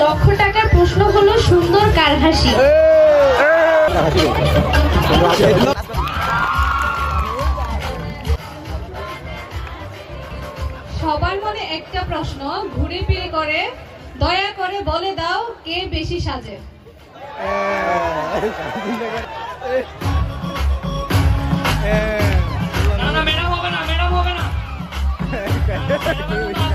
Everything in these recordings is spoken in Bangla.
লক্ষ টাকার প্রশ্ন হলো সুন্দর কার হাসি সবার মনে একটা প্রশ্ন ঘুরে ফিরে করে দয়া করে বলে দাও কে বেশি সাজে। না না ম্যাডাম হবে না ম্যাডাম হবে না।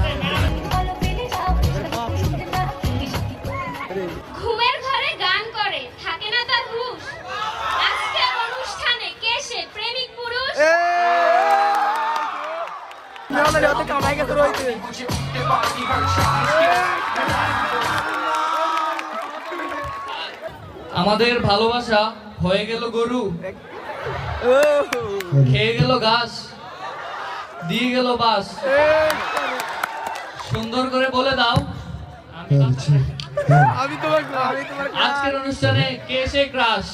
আমাদের ভালোবাসা হয়ে গেল গরু খেয়ে গেল ঘাস দিয়ে গেল বাস। সুন্দর করে বলে দাও। আমি আজকের অনুষ্ঠানে কে সে ক্রাশ।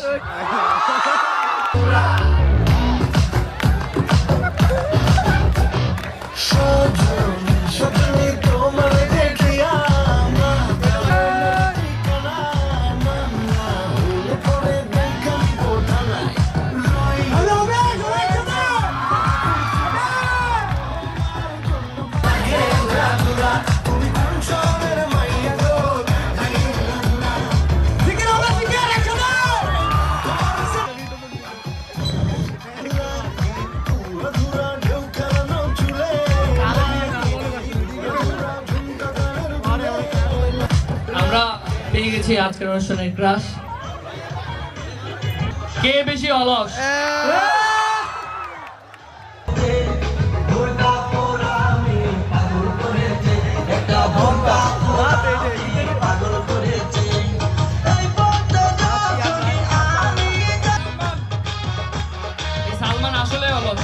পেয়ে গেছি আজকের অনুষ্ঠানের ক্রাশ। কে বেশি অলস? সালমান আসলে অলস।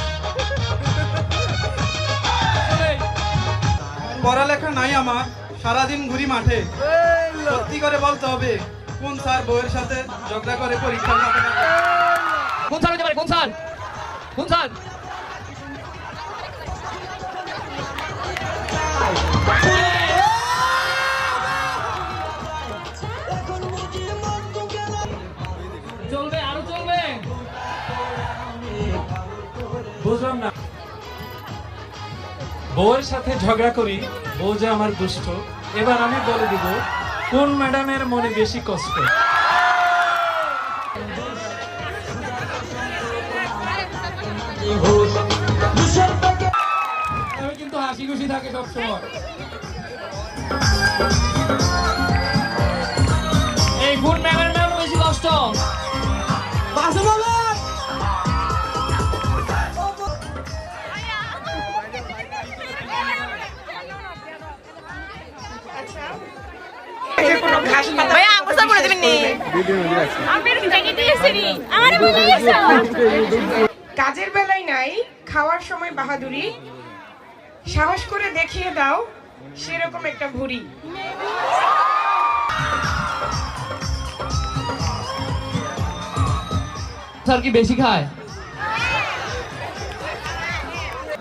পড়ালেখা নাই আমার। সারাদিন ঘুরি মাঠে। সত্যি করে বলতে হবে কোন স্যার বইয়ের সাথে ঝগড়া করে নামে? কোন স্যার হতে পারে? কোন স্যার? কোন স্যার? চলবে আরও চলবে। বুঝলাম না। বউয়ের সাথে ঝগড়া করি, বউ যে আমার দুষ্ট, এবার আমি বলে দিব, কোন ম্যাডামের মনে বেশি কষ্ট? আমি কিন্তু হাসি খুশি থাকে সবসময়। কাজের বেলায় নাই খাওয়ার সময় বাহাদুরি। সাহস করে দেখিয়ে দাও সেরকম একটা ভুড়ি। স্যার কি বেশি খায়?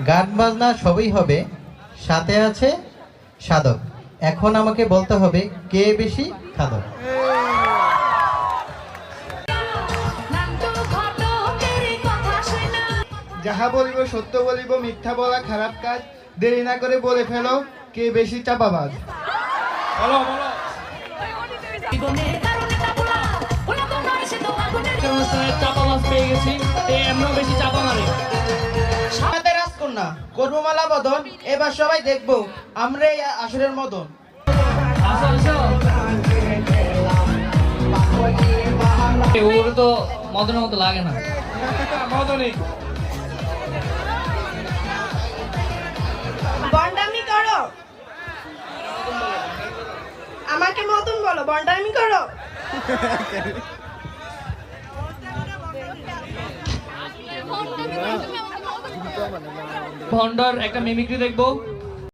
গান বাজনা সবই হবে। সাথে আছে সাধক। এখন আমাকে বলতে হবে কে বেশি খাদক? যাহা বলিব সত্য বলিব মিথ্যা বলা খারাপ কাজ। দেরি না করে বলে ফেলো কে বেশি চাপাবাজ। বলো বলো। আজকের অনুষ্ঠানে চাপা মাছ পেয়ে গেছি। বেশি আমাদের রাজকন্যা কর্মমালা বদন এবার সবাই দেখব আমরা এই আসরের আসো ওর তো মদনের মতো লাগে না। মদনী বন্ডামি করো। আমাকে মতন বলো বন্ডামি করো। ভন্ডার একটা মিমিক্রি দেখব।